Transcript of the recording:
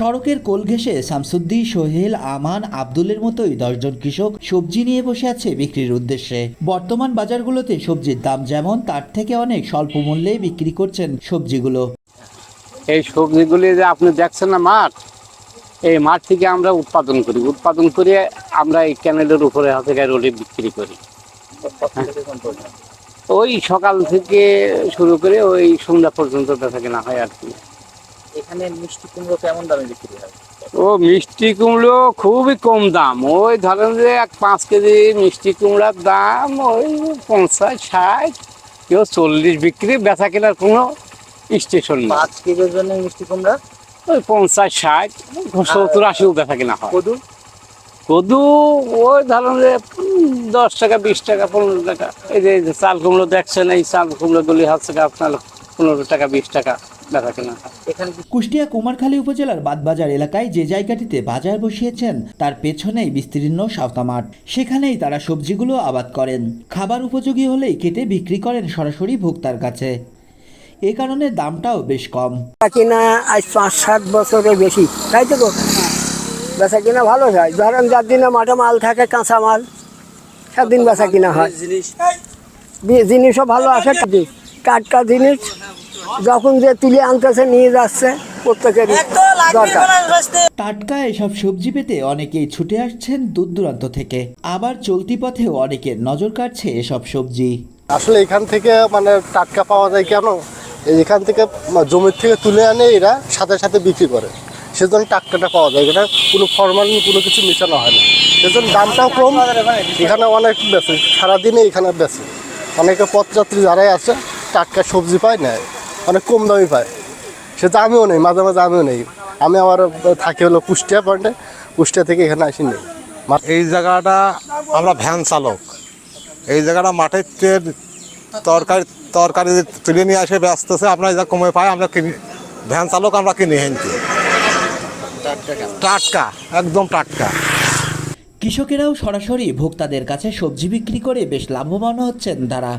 সড়কের কোল ঘেঁষে শামসুদ্দিন সোহেল, আমান, আব্দুলের মতোই দশজন কৃষক সবজি নিয়ে বসে আছে বিক্রির উদ্দেশ্যে। বর্তমান বাজারগুলোতে সবজির দাম যেমন, তার থেকে অনেক স্বল্প মূল্যে বিক্রি করছেন সবজিগুলো। এই সবজিগুলি যে আপনি দেখছেন না মাঠ, এই মাঠ থেকে আমরা উৎপাদন করি। উৎপাদন করে আমরা এই ক্যানেলের উপরে হাতে গায়ে রোডে বিক্রি করি। ওই সকাল থেকে শুরু করে ওই সন্ধ্যা পর্যন্ত বেচা কেনা হয় আর কি। এখানে মিষ্টি কুমড়ো কেমন দামে বিক্রি হয়? ও মিষ্টি কুমড়ো খুবই কম দাম। ওই ধরেন যে এক পাঁচ কেজি মিষ্টি কুমড়ার দাম ওই পঞ্চাশ ষাট কেউ চল্লিশ বিক্রি বেচা কেনার কোনো স্টেশন নেই। পাঁচ কেজির জন্য মিষ্টি কুমড়া? ওই পঞ্চাশ ষাট সত্তর আশিও বেচা কেনা হয়। কদু? কদু ওই ধরেন যে দশ টাকা বিশ টাকা পনেরো টাকা। এই যে চাল কুমড়ো দেখছেন এই চাল কুমড়ো কুমড়োগুলি হচ্ছে আপনার পনেরো টাকা বিশ টাকা। বেচা কেনা এখানে কুষ্টিয়া কুমারখালী উপজেলার বাদবাজার এলাকায় যে জায়গাটিতে বাজার বসিয়েছেন তার পেছনেই বিস্তীর্ণ সাঁওতা মাঠ। সেখানেই তারা সবজিগুলো আবাদ করেন। খাবার উপযোগী হলেই কেটে বিক্রি করেন সরাসরি ভোক্তার কাছে। এ কারণে দামটাও বেশ কম। কিনা আজ পাঁচ সাত বছরের বেশি তাই তো বেচা কিনা ভালো হয়। ধরেন যার দিনে মাঠে মাল থাকে কাঁচা মাল সেদিন বেচা কিনা হয়। জিনিসও ভালো আসে টাটকা- টাটকা জিনিস। যখন যে তুলে আনতেছে নিয়ে যাচ্ছে প্রত্যেকের দরকার। টাটকা এসব সবজি পেতে অনেকেই ছুটে আসছেন দূর দূরান্ত থেকে। আবার চলতি পথেও অনেকের নজর কাটছে এসব সবজি। আসলে এখান থেকে মানে টাটকা পাওয়া যায় কেন? এখান থেকে জমির থেকে তুলে আনে এরা সাথে সাথে বিক্রি করে। সেজন্য টাটকাটা পাওয়া যায় এটা কোনো ফরমালিন কোনো কিছু মেশানো হয় না। সেজন্য দামটাও কম এখানে অনেক বেশি সারাদিনে এখানে বেশি অনেকে পথযাত্রী যারাই আছে টাটকা সবজি পায় নেয় অনেক কম দামি পায়। সেটা আমিও নেই মাঝে মাঝে আমিও নেই। আমি আবার থাকি হলো কুষ্টিয়া পয়েন্টে কুষ্টিয়া থেকে এখানে আসি নেই এই জায়গাটা আমরা ভ্যান চালক। এই জায়গাটা মাঠের তরকারি তরকারি তুলে নিয়ে আসে ব্যস্তছে আমরা যা কমে পাই আমরা কিনি। ভ্যান চালক আমরা কিনে হেনছি টাটকা একদম টাটকা। কৃষকেরাও সরাসরি ভোক্তাদের কাছে সবজি বিক্রি করে বেশ লাভবান হচ্ছেন তারা।